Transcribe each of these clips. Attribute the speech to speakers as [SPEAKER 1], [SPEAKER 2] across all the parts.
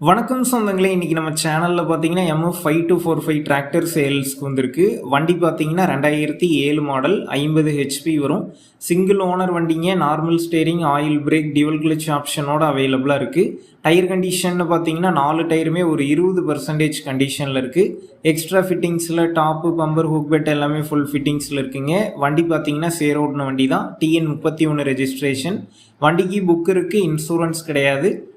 [SPEAKER 1] வணக்கம் சொந்தங்களே இன்றைக்கி நம்ம சேனலில் பார்த்தீங்கன்னா MF five two four five tractor சேல்ஸ்க்கு வந்திருக்கு. வண்டி பார்த்தீங்கன்னா ரெண்டாயிரத்தி ஏழு மாடல் ஐம்பது ஹெச்பி வரும். சிங்கிள் ஓனர் வண்டிங்க normal steering oil brake dual clutch ஆப்ஷனோட அவைலபிளாக இருக்குது டயர் கண்டிஷன்னு பார்த்தீங்கன்னா நாலு டயருமே ஒரு இருபது பர்சன்டேஜ் கண்டிஷனில் இருக்குது எக்ஸ்ட்ரா ஃபிட்டிங்ஸில் டாப்பு பம்பர் ஹூக் பெட் எல்லாமே ஃபுல் ஃபிட்டிங்ஸில் இருக்குங்க. வண்டி பார்த்தீங்கன்னா சேரோடின வண்டி தான் டிஎன் முப்பத்தி ஒன்று ரெஜிஸ்ட்ரேஷன் வண்டிக்கு புக் இருக்குது இன்சூரன்ஸ் கிடையாது.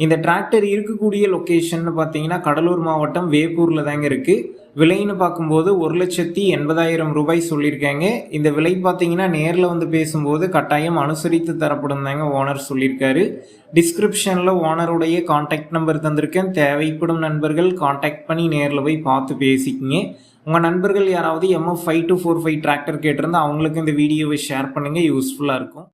[SPEAKER 1] இந்த டிராக்டர் இருக்கக்கூடிய லொக்கேஷன் பார்த்தீங்கன்னா கடலூர் மாவட்டம் வேப்பூரில் தாங்க இருக்குது விலைன்னு பார்க்கும்போது ஒரு லட்சத்தி எண்பதாயிரம் ரூபாய் சொல்லியிருக்காங்க. இந்த விலை பார்த்தீங்கன்னா நேரில் வந்து பேசும்போது கட்டாயம் அனுசரித்து தரப்படும் தாங்க ஓனர் சொல்லியிருக்காரு. டிஸ்கிரிப்ஷனில் ஓனருடைய காண்டாக்ட் நம்பர் தந்திருக்கேன். தேவைப்படும் நண்பர்கள் காண்டாக்ட் பண்ணி நேரில் போய் பார்த்து பேசிக்கிங்க. உங்கள் நண்பர்கள் யாராவது MF five two four five tractor கேட்டிருந்தா அவங்களுக்கு இந்த வீடியோவை ஷேர் பண்ணுங்கள் யூஸ்ஃபுல்லாக இருக்கும்.